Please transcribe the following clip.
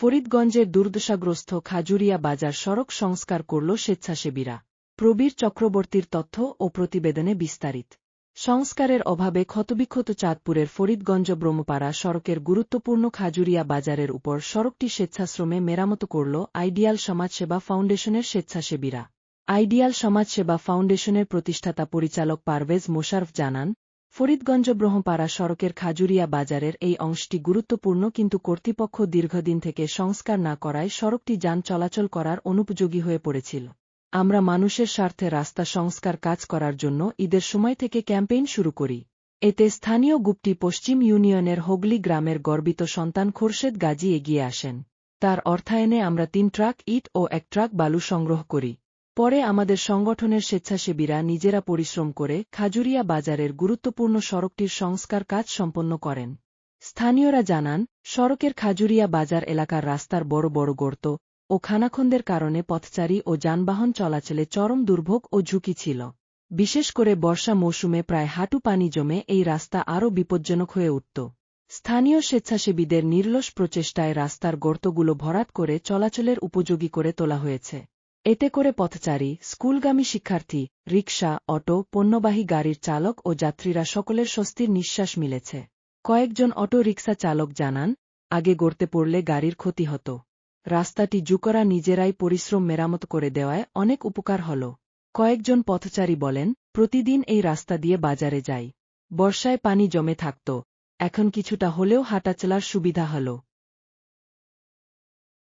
ফরিদগঞ্জের দুর্দশাগ্রস্ত খাজুরিয়া বাজার সড়ক সংস্কার করল স্বেচ্ছাসেবীরা। প্রবীর চক্রবর্তীর তথ্য ও প্রতিবেদনে বিস্তারিত। সংস্কারের অভাবে ক্ষতবিক্ষত চাঁদপুরের ফরিদগঞ্জ ব্রহ্মপাড়া সড়কের গুরুত্বপূর্ণ খাজুরিয়া বাজারের উপর সড়কটি স্বেচ্ছাশ্রমে মেরামত করল আইডিয়াল সমাজসেবা ফাউন্ডেশনের স্বেচ্ছাসেবীরা। আইডিয়াল সমাজসেবা ফাউন্ডেশনের প্রতিষ্ঠাতা পরিচালক পারভেজ মোশারফ জানান ফরিদগঞ্জ ব্রহ্মপাড়া সড়কের খাজুরিয়া বাজারের এই অংশটি গুরুত্বপূর্ণ কিন্তু কর্তৃপক্ষ দীর্ঘদিন থেকে সংস্কার না করায় সড়কটি যান চলাচল করার অনুপযোগী হয়ে পড়েছিল। আমরা মানুষের স্বার্থে রাস্তা সংস্কার কাজ করার জন্য ঈদের সময় থেকে ক্যাম্পেইন শুরু করি। এতে স্থানীয় গুপ্তি পশ্চিম ইউনিয়নের হোগলি গ্রামের গর্বিত সন্তান খোরশেদ গাজী এগিয়ে আসেন। তার অর্থায়নে আমরা তিন ট্রাক, ইট ও এক ট্রাক বালু সংগ্রহ করি। পরে আমাদের সংগঠনের স্বেচ্ছাসেবীরা নিজেরা পরিশ্রম করে খাজুরিয়া বাজারের গুরুত্বপূর্ণ সড়কটির সংস্কার কাজ সম্পন্ন করেন। স্থানীয়রা জানান, সড়কের খাজুরিয়া বাজার এলাকার রাস্তার বড় বড় গর্ত ও খানাখন্দের কারণে পথচারী ও যানবাহন চলাচলে চরম দুর্ভোগ ও ঝুঁকি ছিল। বিশেষ করে বর্ষা মৌসুমে প্রায় হাঁটু পানি জমে এই রাস্তা আরও বিপজ্জনক হয়ে উঠত। স্থানীয় স্বেচ্ছাসেবীদের নির্লস প্রচেষ্টায় রাস্তার গর্তগুলো ভরাট করে চলাচলের উপযোগী করে তোলা হয়েছে। এতে করে পথচারী, স্কুলগামী শিক্ষার্থী, রিকশা, অটো, পণ্যবাহী গাড়ির চালক ও যাত্রীরা সকলের স্বস্তির নিঃশ্বাস মিলেছে। কয়েকজন অটো রিক্সা চালক জানান, আগে গড়তে পড়লে গাড়ির ক্ষতি হতো। রাস্তাটি জুকরা নিজেরাই পরিশ্রম মেরামত করে দেওয়ায় অনেক উপকার হল। কয়েকজন পথচারী বলেন, প্রতিদিন এই রাস্তা দিয়ে বাজারে যাই। বর্ষায় পানি জমে থাকত। এখন কিছুটা হলেও হাঁটাচলার সুবিধা হল।